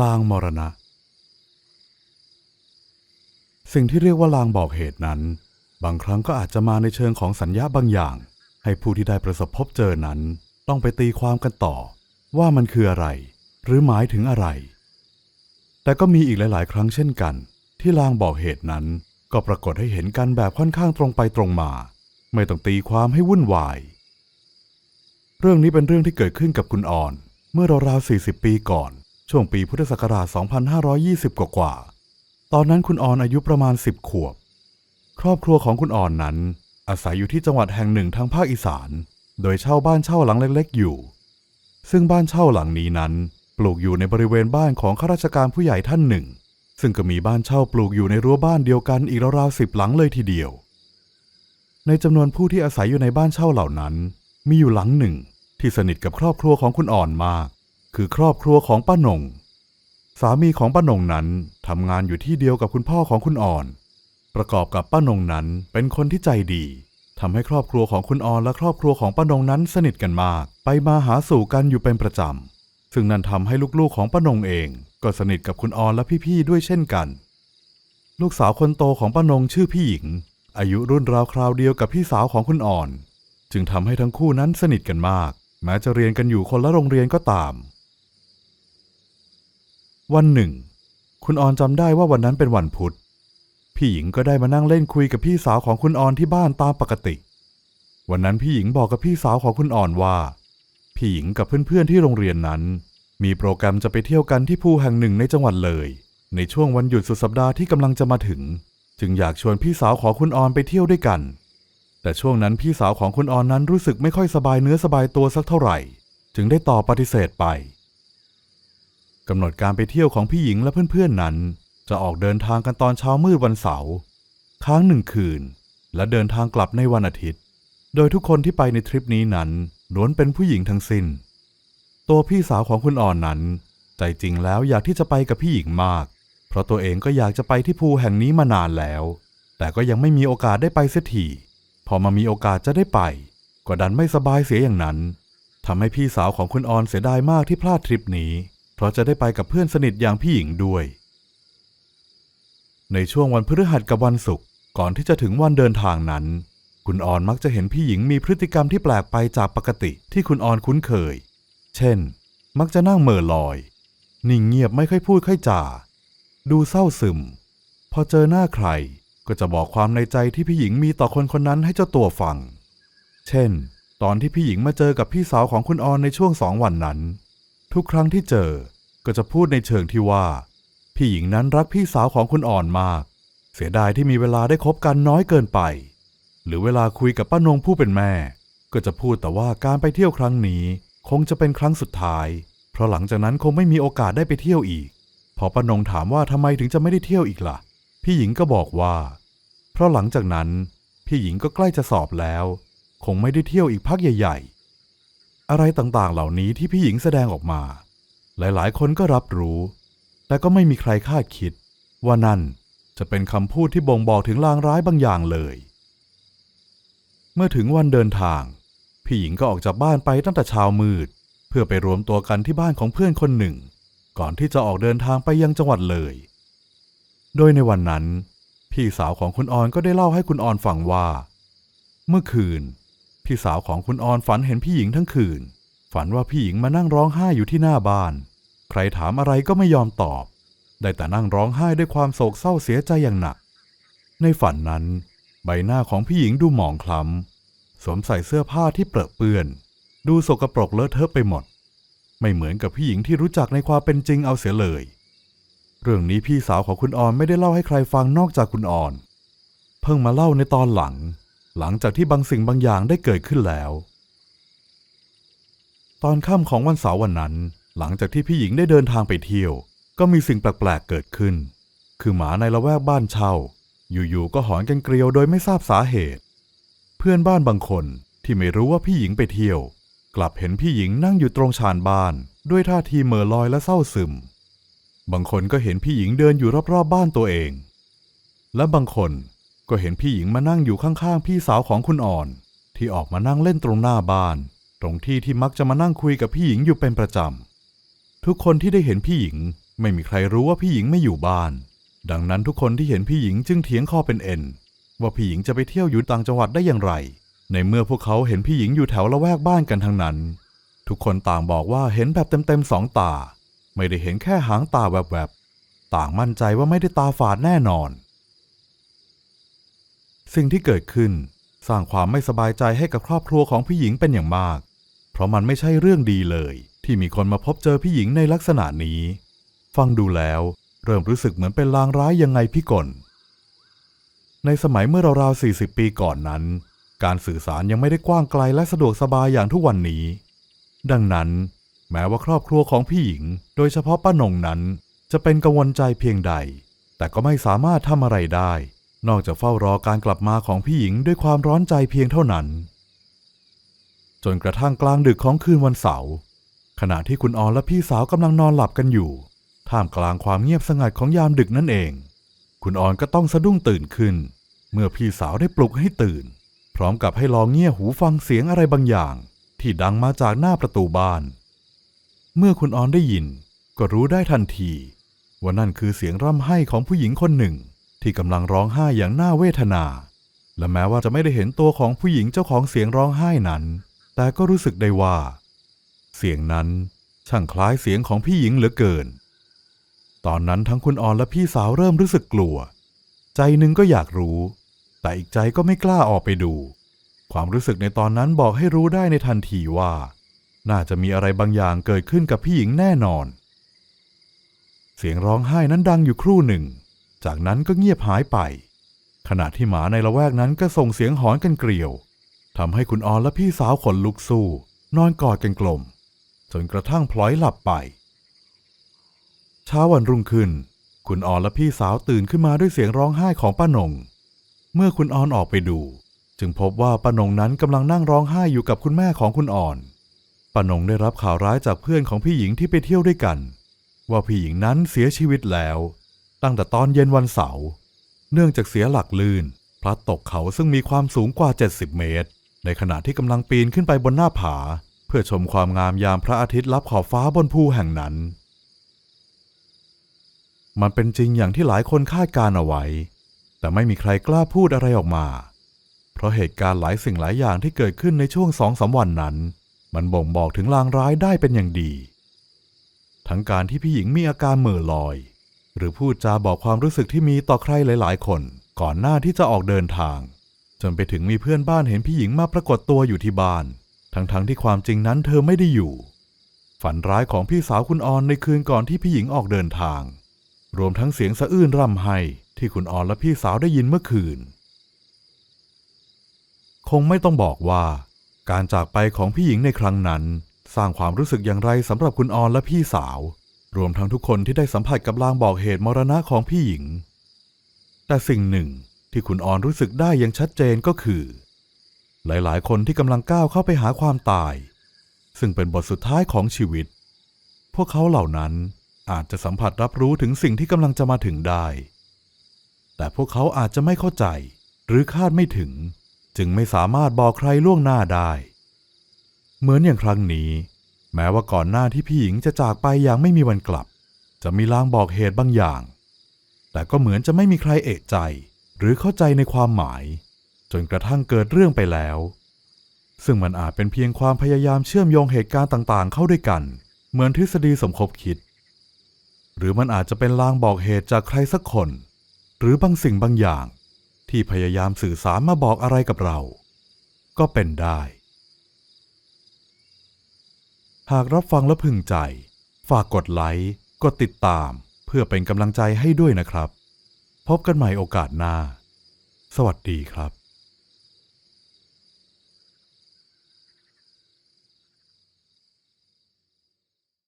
ลางมรณะ สิ่งที่เรียกว่าลางบอกเหตุนั้น บางครั้งก็อาจจะมาในเชิงของสัญญาบางอย่าง ให้ผู้ที่ได้ประสบพบเจอนั้น ต้องไปตีความกันต่อ ว่ามันคืออะไร หรือหมายถึงอะไร แต่ก็มีอีกหลาย ๆ ครั้งเช่นกัน ที่ลางบอกเหตุนั้น ก็ปรากฏให้เห็นกันแบบค่อนข้างตรงไปตรงมา ไม่ต้องตีความให้วุ่นวายเรื่องนี้เป็นเรื่องที่เกิดขึ้นกับคุณอ่อน เมื่อราวๆ40 ปีก่อน ช่วงปีพุทธศักราช 2520 กว่าๆตอนนั้นคุณอ่อนอายุประมาณ 10 ขวบ ครอบครัวของคุณอ่อนนั้น อาศัยอยู่ที่จังหวัดแห่งหนึ่งทางภาคอีสาน โดยเช่าบ้านเช่าหลังเล็ก ๆ อยู่ ซึ่งบ้านเช่าหลังนี้นั้น ปลูกอยู่ในบริเวณบ้านของข้าราชการผู้ใหญ่ท่านหนึ่ง ซึ่งก็มีบ้านเช่าปลูกอยู่ในรั้วบ้านเดียวกันอีกราวๆสิบหลังเลยทีเดียว ในจำนวนผู้ที่อาศัยอยู่ในบ้านเช่าเหล่านั้น มีอยู่หลังหนึ่งที่สนิทกับครอบครัวของคุณอ่อนมาก คือครอบครัวของป้าหนงสามีของป้าหนงนั้นทำงานอยู่ที่เดียวกับคุณพ่อของคุณอ่อน ประกอบกับป้าหนงนั้นเป็นคนที่ใจดีทำให้ครอบครัวของคุณอ่อนและครอบครัวของป้าหนงนั้นสนิทกันมาก ไปมาหาสู่กันอยู่เป็นประจำซึ่งนั่นทำให้ลูกๆของป้าหนงเอง ก็สนิทกับคุณอ่อนและพี่ๆด้วยเช่นกัน ลูกสาวคนโตของป้าหนงชื่อพี่หญิง อายุรุ่นราวคราวเดียวกับพี่สาวของคุณอ่อน จึงทำให้ทั้งคู่นั้นสนิทกันมาก แม้จะเรียนกันอยู่คนละโรงเรียนก็ตาม วันหนึ่ง คุณออนจำได้ว่าวันนั้นเป็นวันพุธ พี่หญิงก็ได้มานั่งเล่นคุยกับพี่สาวของคุณออนที่บ้านตามปกติ วันนั้นพี่หญิงบอกกับพี่สาวของคุณอ่อนว่า พี่หญิงกับเพื่อนๆที่โรงเรียนนั้น มีโปรแกรมจะไปเที่ยวกันที่ภูแห่งหนึ่งในจังหวัดเลย ในช่วงวันหยุดสุดสัปดาห์ที่กำลังจะมาถึง จึงอยากชวนพี่สาวของคุณออนไปเที่ยวด้วยกัน แต่ช่วงนั้นพี่สาวของคุณออนนั้นรู้สึกไม่ค่อยสบายเนื้อสบายตัวสักเท่าไหร่ จึงได้ตอบปฏิเสธไป กำหนดการไปเที่ยวของพี่หญิงและเพื่อนๆนั้น จะออกเดินทางกันตอนเช้ามืดวันเสาร์ค้างหนึ่งคืน และเดินทางกลับในวันอาทิตย์ โดยทุกคนที่ไปในทริปนี้นั้นล้วนเป็นผู้หญิงทั้งสิ้น ตัวพี่สาวของคุณอ่อนนั้น ใจจริงแล้วอยากที่จะไปกับพี่หญิงมาก เพราะตัวเองก็อยากจะไปที่ภูแห่งนี้มานานแล้ว แต่ก็ยังไม่มีโอกาสได้ไปเสียทีพอมามีโอกาสจะได้ไป ก็ดันไม่สบายเสียอย่างนั้นทำให้พี่สาวของคุณออนเสียดายมากที่พลาดทริปนี้ เพราะจะได้ไปกับเพื่อนสนิทอย่างพี่หญิงด้วย ในช่วงวันพฤหัสกับวันศุกร์ก่อนที่จะถึงวันเดินทางนั้น คุณออนมักจะเห็นพี่หญิงมีพฤติกรรมที่แปลกไปจากปกติที่คุณออนคุ้นเคย เช่น มักจะนั่งเม่อลอย นิ่งเงียบไม่ค่อยพูดค่อยจา ดูเศร้าซึม พอเจอหน้าใครก็จะบอกความในใจที่พี่หญิงมีต่อคนคนนั้นให้เจ้าตัวฟัง เช่น ตอนที่พี่หญิงมาเจอกับพี่สาวของคุณออนในช่วงสองวันนั้น ทุกครั้งที่เจอก็จะพูดในเชิงที่ว่า พี่หญิงนั้นรักพี่สาวของคุณอ่อนมาก เสียดายที่มีเวลาได้คบกันน้อยเกินไป หรือเวลาคุยกับป้านงผู้เป็นแม่ ก็จะพูดแต่ว่าการไปเที่ยวครั้งนี้ คงจะเป็นครั้งสุดท้าย เพราะหลังจากนั้นคงไม่มีโอกาสได้ไปเที่ยวอีก พอป้านงถามว่าทำไมถึงจะไม่ได้เที่ยวอีกล่ะ พี่หญิงก็บอกว่า เพราะหลังจากนั้น พี่หญิงก็ใกล้จะสอบแล้ว คงไม่ได้เที่ยวอีกพักใหญ่ ๆ อะไรต่างๆ เหล่านี้ที่พี่หญิงแสดงออกมา หลายๆ คนก็รับรู้ แต่ก็ไม่มีใครคาดคิด ว่านั่นจะเป็นคำพูดที่บ่งบอกถึงลางร้ายบางอย่างเลย เมื่อถึงวันเดินทาง พี่หญิงก็ออกจากบ้านไปตั้งแต่เช้ามืด เพื่อไปรวมตัวกันที่บ้านของเพื่อนคนหนึ่ง ก่อนที่จะออกเดินทางไปยังจังหวัดเลย โดยในวันนั้น พี่สาวของคุณออนก็ได้เล่าให้คุณออนฟังว่า เมื่อคืน พี่สาวของคุณออนฝันเห็นพี่หญิงทั้งคืน ฝันว่าพี่หญิงมานั่งร้องไห้อยู่ที่หน้าบ้าน ใครถามอะไรก็ไม่ยอมตอบ ได้แต่นั่งร้องไห้ด้วยความโศกเศร้าเสียใจอย่างหนัก ในฝันนั้น ใบหน้าของพี่หญิงดูหมองคล้ำ สวมใส่เสื้อผ้าที่เปรอะเปื้อน ดูสกปรกเลอะเทอะไปหมด ไม่เหมือนกับพี่หญิงที่รู้จักในความเป็นจริงเอาเสียเลย เรื่องนี้พี่สาวของคุณออนไม่ได้เล่าให้ใครฟังนอกจากคุณออน เพิ่งมาเล่าในตอนหลัง หลังจากที่บางสิ่งบางอย่างได้เกิดขึ้นแล้ว ตอนค่ำของวันเสาร์วันนั้น หลังจากที่พี่หญิงได้เดินทางไปเที่ยว ก็มีสิ่งแปลกๆเกิดขึ้น คือหมาในละแวกบ้านเช่า อยู่ๆก็หอนกันเกลียวโดยไม่ทราบสาเหตุ เพื่อนบ้านบางคนที่ไม่รู้ว่าพี่หญิงไปเที่ยว กลับเห็นพี่หญิงนั่งอยู่ตรงชานบ้าน ด้วยท่าทีเม่อลอยและเศร้าซึม บางคนก็เห็นพี่หญิงเดินอยู่รอบๆบ้านตัวเอง และบางคน ก็เห็นพี่หญิงมานั่งอยู่ข้างๆ พี่สาวของคุณอ่อน ที่ออกมานั่งเล่นตรงหน้าบ้าน ตรงที่ที่มักจะมานั่งคุยกับพี่หญิงอยู่เป็นประจำทุกคนที่ได้เห็นพี่หญิง ไม่มีใครรู้ว่าพี่หญิงไม่อยู่บ้าน ดังนั้นทุกคนที่เห็นพี่หญิงจึงเถียงข้อเป็นเอ็นว่าพี่หญิงจะไปเที่ยวอยู่ต่างจังหวัดได้อย่างไร ในเมื่อพวกเขาเห็นพี่หญิงอยู่แถวละแวกบ้านกันทั้งนั้น ทุกคนต่างบอกว่าเห็นแบบเต็มๆสองตา ไม่ได้เห็นแค่หางตาแวบๆต่างมั่นใจว่าไม่ได้ตาฝาดแน่นอน สิ่งที่เกิดขึ้นสร้างความไม่สบายใจให้กับครอบครัวของพี่หญิงเป็นอย่างมาก เพราะมันไม่ใช่เรื่องดีเลย ที่มีคนมาพบเจอพี่หญิงในลักษณะนี้ ฟังดูแล้ว เริ่มรู้สึกเหมือนเป็นลางร้ายยังไงพี่กลในสมัยเมื่อราวๆ40 ปีก่อนนั้น การสื่อสารยังไม่ได้กว้างไกลและสะดวกสบายอย่างทุกวันนี้ ดังนั้น แม้ว่าครอบครัวของพี่หญิง โดยเฉพาะป้านงนั้น จะเป็นกังวลใจเพียงใด แต่ก็ไม่สามารถทำอะไรได้ นอกจากเฝ้ารอการกลับมาของพี่หญิงด้วยความร้อนใจเพียงเท่านั้น จนกระทั่งกลางดึกของคืนวันเสาร์ขณะที่คุณออนและพี่สาวกำลังนอนหลับกันอยู่ ท่ามกลางความเงียบสงัดของยามดึกนั่นเอง คุณออนก็ต้องสะดุ้งตื่นขึ้น เมื่อพี่สาวได้ปลุกให้ตื่น พร้อมกับให้ลองเงี่ยหูฟังเสียงอะไรบางอย่าง ที่ดังมาจากหน้าประตูบ้าน เมื่อคุณออนได้ยิน ก็รู้ได้ทันที ว่านั่นคือเสียงร่ำไห้ของผู้หญิงคนหนึ่ง ที่กำลังร้องไห้อย่างน่าเวทนา และแม้ว่าจะไม่ได้เห็นตัวของผู้หญิงเจ้าของเสียงร้องไห้นั้น แต่ก็รู้สึกได้ว่า เสียงนั้นช่างคล้ายเสียงของพี่หญิงเหลือเกิน ตอนนั้นทั้งคุณออนและพี่สาวเริ่มรู้สึกกลัว ใจหนึ่งก็อยากรู้ แต่อีกใจก็ไม่กล้าออกไปดู ความรู้สึกในตอนนั้นบอกให้รู้ได้ในทันทีว่า น่าจะมีอะไรบางอย่างเกิดขึ้นกับพี่หญิงแน่นอน เสียงร้องไห้นั้นดังอยู่ครู่หนึ่ง จากนั้นก็เงียบหายไป ขณะที่หมาในละแวกนั้นก็ส่งเสียงหอนกันเกลียวทำให้คุณออนและพี่สาวขนลุกสู้ นอนกอดกันกลม จนกระทั่งพลอยหลับไป เช้าวันรุ่งขึ้น คุณออนและพี่สาวตื่นขึ้นมาด้วยเสียงร้องไห้ของป้านง เมื่อคุณออนออกไปดู จึงพบว่าป้านงนั้นกำลังนั่งร้องไห้อยู่กับคุณแม่ของคุณออนป้านงได้รับข่าวร้ายจากเพื่อนของพี่หญิงที่ไปเที่ยวด้วยกัน ว่าพี่หญิงนั้นเสียชีวิตแล้ว ตั้งแต่ตอนเย็นวันเสาร์เนื่องจากเสียหลักลื่น พลัดตกเขาซึ่งมีความสูงกว่า 70 เมตร ในขณะที่กำลังปีนขึ้นไปบนหน้าผา เพื่อชมความงามยามพระอาทิตย์ลับขอบฟ้าบนภูแห่งนั้น มันเป็นจริงอย่างที่หลายคนคาดการเอาไว้ แต่ไม่มีใครกล้าพูดอะไรออกมา เพราะเหตุการณ์หลายสิ่งหลายอย่างที่เกิดขึ้นในช่วงสองสามวันนั้น มันบ่งบอกถึงลางร้ายได้เป็นอย่างดี ทั้งการที่พี่หญิงมีอาการเหม่อลอย หรือพูดจาบอกความรู้สึกที่มีต่อใครหลาย ๆ คน ก่อนหน้าที่จะออกเดินทาง จนไปถึงมีเพื่อนบ้านเห็นพี่หญิงมาปรากฏตัวอยู่ที่บ้าน ทั้งๆทที่ความจริงนั้นเธอไม่ได้อยู่ ฝันร้ายของพี่สาวคุณออนในคืนก่อนที่พี่หญิงออกเดินทาง รวมทั้งเสียงสะอื้นร่ำไห้ที่คุณออนและพี่สาวได้ยินเมื่อคืน คงไม่ต้องบอกว่า การจากไปของพี่หญิงในครั้งนั้น สร้างความรู้สึกอย่างไรสำหรับคุณออนและพี่สาว รวมทั้งทุกคนที่ได้สัมผัสกับลางบอกเหตุมรณะของพี่หญิง แต่สิ่งหนึ่งที่คุณออนรู้สึกได้อย่างชัดเจนก็คือ หลายๆ คนที่กำลังก้าวเข้าไปหาความตาย ซึ่งเป็นบทสุดท้ายของชีวิต พวกเขาเหล่านั้นอาจจะสัมผัสรับรู้ถึงสิ่งที่กำลังจะมาถึงได้ แต่พวกเขาอาจจะไม่เข้าใจ หรือคาดไม่ถึง จึงไม่สามารถบอกใครล่วงหน้าได้ เหมือนอย่างครั้งนี้ แม้ว่าก่อนหน้าที่พี่หญิงจะจากไปอย่างไม่มีวันกลับ จะมีลางบอกเหตุบางอย่าง แต่ก็เหมือนจะไม่มีใครเอะใจ หรือเข้าใจในความหมาย จนกระทั่งเกิดเรื่องไปแล้ว ซึ่งมันอาจเป็นเพียงความพยายามเชื่อมโยงเหตุการณ์ต่างๆ เข้าด้วยกัน เหมือนทฤษฎีสมคบคิด หรือมันอาจจะเป็นลางบอกเหตุจากใครสักคน หรือบางสิ่งบางอย่าง ที่พยายามสื่อสารมาบอกอะไรกับเรา ก็เป็นได้ หากรับฟังแล้วพึงใจ ฝากกดไลค์ กดติดตาม เพื่อเป็นกำลังใจให้ด้วยนะครับ พบกันใหม่โอกาสหน้า สวัสดีครับ